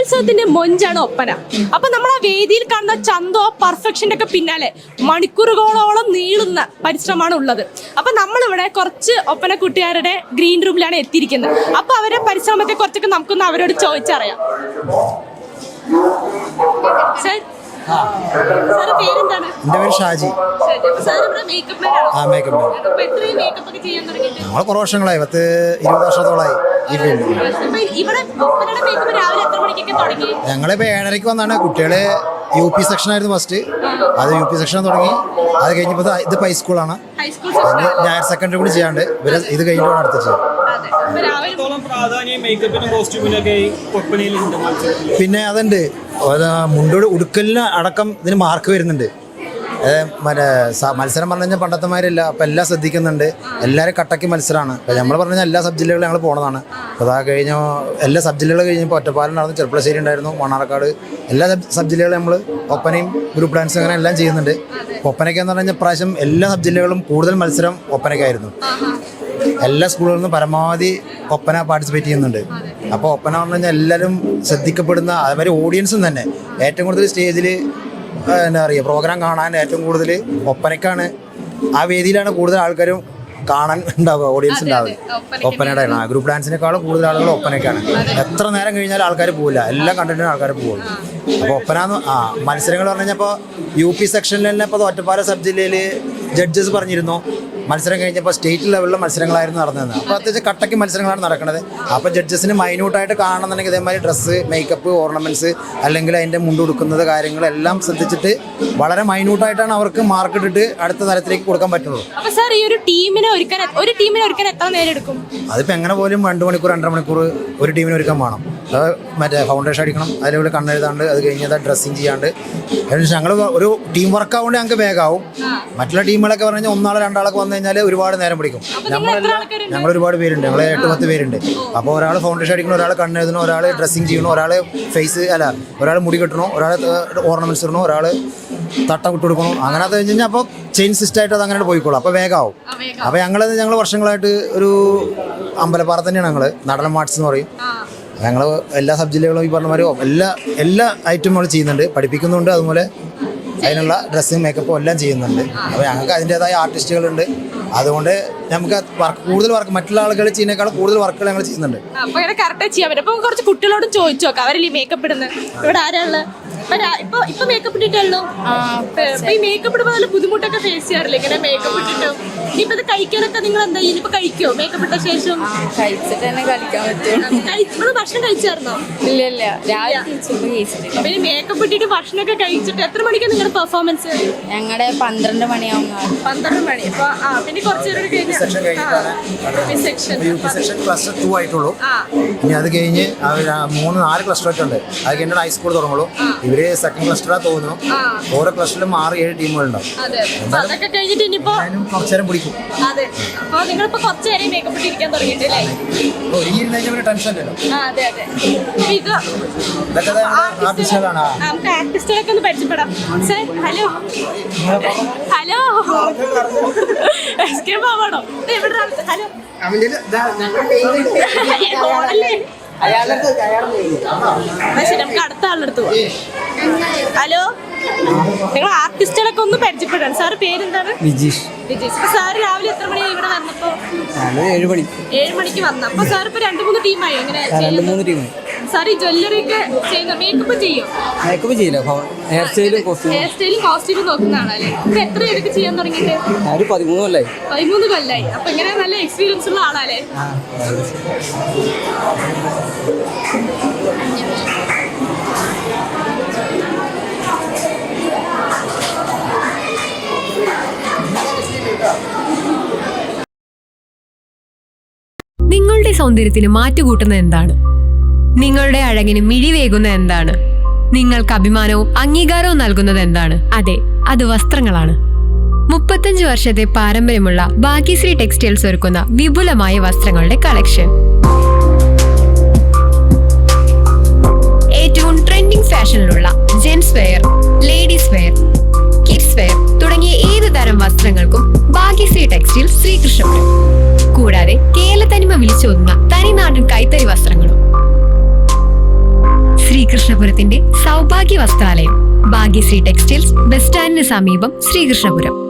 കലോത്സവത്തിന്റെ മൊഞ്ചാണ് ഒപ്പന. അപ്പൊ നമ്മൾ ആ വേദിയിൽ കാണുന്ന ചന്തോ പെർഫെക്ഷന്റെ ഒക്കെ പിന്നാലെ മണിക്കൂറുകളോളം നീളുന്ന പരിശ്രമമാണ് ഉള്ളത്. അപ്പൊ നമ്മളിവിടെ കുറച്ച് ഒപ്പന കൂട്ടുകാരുടെ ഗ്രീൻ റൂമിലാണ് എത്തിയിരിക്കുന്നത്. അപ്പൊ അവരുടെ പരിശ്രമത്തെ കുറച്ചൊക്കെ നമുക്കൊന്ന് അവരോട് ചോദിച്ചറിയാം. സാർ സാറ് എന്റെ പേര് ഷാജി. ആ മേക്കപ്പ് മാൻ കുറേ വർഷങ്ങളായി പത്ത് ഇരുപത് വർഷത്തോളമായി ഈ ഫീൽഡിൽ ഞങ്ങളിപ്പോൾ ഏഴരയ്ക്ക് വന്നാണ്. കുട്ടികളെ യു പി സെക്ഷൻ ആയിരുന്നു ഫസ്റ്റ് അത് യു പി സെക്ഷൻ തുടങ്ങി. അത് കഴിഞ്ഞപ്പോൾ ഇത് ഹൈസ്കൂളാണ് ഹയർ സെക്കൻഡറി കൂടി ചെയ്യാണ്ട് ഇവർ ഇത് കഴിഞ്ഞിട്ടാണ് അടുത്ത് ചെയ്യുന്നത് പിന്നെ അതുണ്ട്. അത് മുണ്ടോട് ഉടുക്കലിന് അടക്കം ഇതിന് മാർക്ക് വരുന്നുണ്ട്. മറ്റേ മത്സരം പറഞ്ഞു കഴിഞ്ഞാൽ പണ്ടത്തെമാരില്ല. അപ്പം എല്ലാം ശ്രദ്ധിക്കുന്നുണ്ട്. എല്ലാവരും കട്ടക്ക് മത്സരമാണ് അപ്പം നമ്മൾ പറഞ്ഞാൽ എല്ലാ സബ് ജില്ലകളും ഞങ്ങൾ പോണതാണ്. അപ്പോൾ അതാ കഴിഞ്ഞ എല്ലാ സബ് ജില്ലകൾ കഴിഞ്ഞപ്പോൾ ഒറ്റപ്പാലം നടന്നു ചെറുപ്പളശ്ശേരി ഉണ്ടായിരുന്നു മണ്ണാർക്കാട്. എല്ലാ സബ് ജില്ലകളും നമ്മൾ ഒപ്പനയും ഗ്രൂപ്പ് ഡാൻസ് അങ്ങനെ എല്ലാം ചെയ്യുന്നുണ്ട്. ഒപ്പനയ്ക്ക് എന്ന് പറഞ്ഞാൽ പ്രാവശ്യം എല്ലാ സബ് ജില്ലകളും കൂടുതൽ മത്സരം ഒപ്പനയ്ക്കായിരുന്നു. എല്ലാ സ്കൂളുകളിൽ നിന്നും പരമാവധി ഒപ്പന പാർട്ടിസിപ്പേറ്റ് ചെയ്യുന്നുണ്ട്. അപ്പോൾ ഒപ്പന പറഞ്ഞു കഴിഞ്ഞാൽ എല്ലാവരും ശ്രദ്ധിക്കപ്പെടുന്ന അതേമാതിരി ഓഡിയൻസും തന്നെ. ഏറ്റവും കൂടുതൽ സ്റ്റേജിൽ എന്താ പറയുക പ്രോഗ്രാം കാണാൻ ഏറ്റവും കൂടുതൽ ഒപ്പനയ്ക്കാണ് ആ വേദിയിലാണ് കൂടുതൽ ആൾക്കാരും കാണാൻ ഉണ്ടാവുക ഓഡിയൻസ് ഉണ്ടാവുക. ഒപ്പനയുടെ ആ ഗ്രൂപ്പ് ഡാൻസിനേക്കാളും കൂടുതൽ ആളുകൾ ഒപ്പനയ്ക്കാണ്. എത്ര നേരം കഴിഞ്ഞാൽ ആൾക്കാർ പോവില്ല. എല്ലാം കണ്ടിട്ടും ആൾക്കാർ പോകുള്ളൂ അപ്പോൾ ഒപ്പന ആ മത്സരങ്ങൾ പറഞ്ഞു കഴിഞ്ഞപ്പോൾ യു പി സെക്ഷനിൽ തന്നെ ഇപ്പോൾ ഒറ്റപ്പാല സബ് ജില്ലയിൽ ജഡ്ജസ് പറഞ്ഞിരുന്നു. മത്സരം കഴിഞ്ഞപ്പോൾ സ്റ്റേറ്റ് ലെവലിലെ മത്സരങ്ങളായിരുന്നു നടന്നത്. അപ്പോൾ അത്യാവശ്യം കട്ടയ്ക്ക് മത്സരങ്ങളാണ് നടക്കുന്നത്. അപ്പോൾ ജഡ്ജസിന് മൈന്യൂട്ടായിട്ട് കാണണമെന്നുണ്ടെങ്കിൽ ഇതേമാതിരി ഡ്രസ്സ് മേക്കപ്പ് ഓർണമെന്റ്സ് അല്ലെങ്കിൽ അതിന്റെ മുണ്ട് കൊടുക്കുന്നത് കാര്യങ്ങളെല്ലാം ശ്രദ്ധിച്ചിട്ട് വളരെ മൈന്യൂട്ടായിട്ടാണ് അവർക്ക് മാർക്ക് ഇട്ടിട്ട് അടുത്ത തലത്തിലേക്ക് കൊടുക്കാൻ പറ്റുള്ളൂ. അപ്പോൾ സാർ ഈ ഒരു ടീമിനെ ഒരുക്കാൻ ഒരു ടീമിനെ ഒരുക്കാൻ എത്ര നേരം എടുക്കും? അതിപ്പോൾ എങ്ങനെ പോലും രണ്ട് മണിക്കൂർ രണ്ടര മണിക്കൂർ ഒരു ടീമിന് ഒരുക്കാൻ വേണം. അത് മറ്റേ ഫൗണ്ടേഷൻ അടിക്കണം അതിലൂടെ കണ്ണെഴുതാണ്ട് അത് കഴിഞ്ഞത് ഡ്രസ്സിങ് ചെയ്യാണ്ട്. ഞങ്ങൾ ഒരു ടീം വർക്ക് ആവുകൊണ്ട് ഞങ്ങൾക്ക് വേഗമാവും മറ്റുള്ള ടീമുകളൊക്കെ പറഞ്ഞു കഴിഞ്ഞാൽ ഒന്നാളോ രണ്ടാളൊക്കെ വന്നു കഴിഞ്ഞാൽ ഒരുപാട് നേരം പിടിക്കും. നമ്മളെല്ലാം ഞങ്ങൾ ഒരുപാട് പേരുണ്ട്. ഞങ്ങൾ എട്ട് പത്ത് പേരുണ്ട്. അപ്പോൾ ഒരാൾ ഫൗണ്ടേഷൻ അടിക്കണം ഒരാൾ കണ്ണെഴുതണം ഒരാൾ ഡ്രസ്സിങ് ചെയ്യണം ഒരാൾ ഫേസ് അല്ല ഒരാൾ മുടി കെട്ടണം ഒരാൾ ഓർണമെന്റ്സ് ഇടണോ ഒരാൾ തട്ടം വിട്ട് കൊടുക്കണോ അങ്ങനെ അത് കഴിഞ്ഞ് കഴിഞ്ഞാൽ അപ്പോൾ ചെയിൻ സിസ്റ്റായിട്ട് അത് അങ്ങനെ പോയിക്കോളും. അപ്പോൾ വേഗമാവും അപ്പോൾ ഞങ്ങൾ ഞങ്ങൾ വർഷങ്ങളായിട്ട് ഒരു അമ്പലപ്പാറ തന്നെയാണ് ഞങ്ങൾ നടനം മാർട്സ് എന്ന് പറയും. ഞങ്ങൾ എല്ലാ സബ് ജില്ലകളും ഈ പറഞ്ഞ മാതിരി എല്ലാ എല്ലാ ഐറ്റം നമ്മൾ ചെയ്യുന്നുണ്ട്. പഠിപ്പിക്കുന്നുണ്ട് അതുപോലെ. അതിനുള്ള ഡ്രസ്സും മേക്കപ്പും എല്ലാം ചെയ്യുന്നുണ്ട്. അപ്പോൾ ഞങ്ങൾക്ക് അതിന്റെതായ ആർട്ടിസ്റ്റുകളുണ്ട് അതുകൊണ്ട് നമുക്ക് വർക്ക് കൂടുതൽ വർക്ക് മറ്റുള്ള ആളുകൾ ചെയ്യുന്നേക്കാളും കൂടുതൽ വർക്കുകൾ ഞങ്ങൾ ചെയ്യുന്നുണ്ട്. അപ്പൊ കറക്റ്റ് ചെയ്യാൻ പറ്റും. അപ്പൊ കുറച്ച് കുട്ടികളോട് ചോദിച്ചു നോക്കാം. അവരല്ലേ മേക്കപ്പ് ഇടുന്നത് ഇവിടെ ആരാണ് ഇപ്പൊ രാ- ഇപ്പൊ ഇപ്പൊ മേക്കപ്പ് ഇട്ടിട്ടുള്ളൂ ഇപ്പൊ ഈ മേക്കപ്പ് ഇടുമ്പോ നല്ല ബുദ്ധിമുട്ടൊക്കെ ഫേസ് ചെയ്യാറില്ല? ഇങ്ങനെ മേക്കപ്പ് ഇട്ടിട്ടും. ഇനിയിപ്പോ ഇത് കഴിക്കാനൊക്കെ നിങ്ങൾ എന്താ ഇനിയിപ്പോ കഴിക്കോ? മേക്കപ്പ് ഇട്ട ശേഷം? കഴിച്ചിട്ട് തന്നെ കളിക്കാൻ പറ്റും ഭക്ഷണം കഴിച്ചായിരുന്നോ? ഇല്ല ഇല്ല. രാവിലെ മേക്കപ്പ് ഇട്ടിട്ട് ഭക്ഷണമൊക്കെ കഴിച്ചിട്ട് എത്ര മണിക്കാണ് നിങ്ങളുടെ പെർഫോമൻസ് ഞങ്ങളുടെ പന്ത്രണ്ട് മണിയാവുന്ന പന്ത്രണ്ട് മണി. അപ്പൊ ആ പിന്നെ കുറച്ച് സെക്ഷൻ കഴിഞ്ഞിട്ടാണ്. സെക്ഷൻ സെക്ഷൻ ക്ലസ്റ്റർ ടു ആയിട്ടുള്ളൂ. ഇനി അത് കഴിഞ്ഞ് മൂന്ന് നാല് ക്ലസ്റ്റർ ഒക്കെ ഉണ്ട് അത് കഴിഞ്ഞിട്ട് ഹൈസ്കൂൾ തുടങ്ങുള്ളൂ. ഇവർ സെക്കൻഡ് ക്ലസ്റ്ററാ തോന്നുന്നു. ഓരോ ക്ലസ്റ്ററിലും ആറ് ഏഴ് ടീമുകളുണ്ടാവും അതെ അതെ. അപ്പൊ അതൊക്കെ കഴിഞ്ഞിട്ട് ഇനിയിപ്പോ അതിനും കുറച്ച് നേരം പിടിക്കും. അതെ. അപ്പൊ നിങ്ങളിപ്പോ കുറച്ച് നേരം മേക്കപ്പ് ഇട്ടിരിക്കാൻ തുടങ്ങിയിട്ടല്ലേ ഒരുങ്ങിയിരുന്ന് കഴിഞ്ഞാൽ പിന്നെ ടെൻഷൻ ഇല്ലല്ലോ. ആ അതെ അതെ. അപ്പൊ ഇത് ഇതൊക്കെ ആർട്ടിസ്റ്റുകളാണ് ആ, നമുക്ക് ആർട്ടിസ്റ്റുകളൊക്കെ ഒന്ന് പരിചയപ്പെടാം. സർ ഹലോ ഹലോ എവിടെ ഹലോ? എന്നാ ശരി നമുക്ക് അടുത്ത ആളെടുത്ത് പോവാം. ഹലോ? നിങ്ങൾ ആർട്ടിസ്റ്റുകളൊക്കെ ഒന്ന് പരിചയപ്പെടാൻ. സാറ് പേരെന്താണ്? വിജീഷ്. വിജയ് അപ്പൊ സാറ് രാവിലെ എത്ര മണി ഇവിടെ വന്നപ്പോ? ഏഴ് മണി ഏഴ് മണിക്ക് വന്ന അപ്പൊ സാർ ഇപ്പൊ രണ്ടു മൂന്ന് ടീമായി? എങ്ങനെ ആ, ഈ ജ്വല്ലറി ഒക്കെ ചെയ്യുന്ന മേക്കപ്പ് ചെയ്യും? മേക്കപ്പ് ചെയ്യില്ല. ഹെയർ സ്റ്റൈലും കോസ്റ്റ്യൂം ഹെയർ സ്റ്റൈലും കോസ്റ്റ്യൂമും നോക്കുന്ന ആളല്ലേ ഇത് എത്ര പേരൊക്കെ ചെയ്യാൻ തുടങ്ങിയിട്ട്? ഒരു പതിമൂന്ന് കൊല്ലായി. പതിമൂന്ന് കൊല്ലായി. അപ്പൊ ഇങ്ങനെ നല്ല എക്സ്പീരിയൻസ് ഉള്ള ആളല്ലേ? നിങ്ങളുടെ സൗന്ദര്യത്തിന് മാറ്റുകൂട്ടുന്നത് എന്താണ്? നിങ്ങളുടെ അഴകിന് മിഴിവേകുന്ന എന്താണ്? നിങ്ങൾക്ക് അഭിമാനവും അംഗീകാരവും നൽകുന്നത് എന്താണ്? അതെ അത് വസ്ത്രങ്ങളാണ്. മുപ്പത്തഞ്ച് വർഷത്തെ പാരമ്പര്യമുള്ള ഭാഗ്യശ്രീ ടെക്സ്റ്റൈൽസ് ഒരുക്കുന്ന വിപുലമായ വസ്ത്രങ്ങളുടെ കളക്ഷൻ. ഏറ്റവും trending ഫാഷനിലുള്ള gents wear ladies wear kids wear തുടങ്ങിയ ഏത് തരം വസ്ത്രങ്ങൾക്കും ഭാഗ്യശ്രീ ടെക്സ്റ്റൈൽ ശ്രീകൃഷ്ണപുരം. കൂടാതെ കേരളത്തനിമ വിളിച്ചോതുന്ന തനിനാടൻ കൈത്തറി വസ്ത്രങ്ങളും ശ്രീകൃഷ്ണപുരത്തിന്റെ സൗഭാഗ്യ വസ്ത്രാലയം ഭാഗ്യശ്രീ ടെക്സ്റ്റൈൽസ് ബസ് സ്റ്റാൻഡിന് സമീപം ശ്രീകൃഷ്ണപുരം.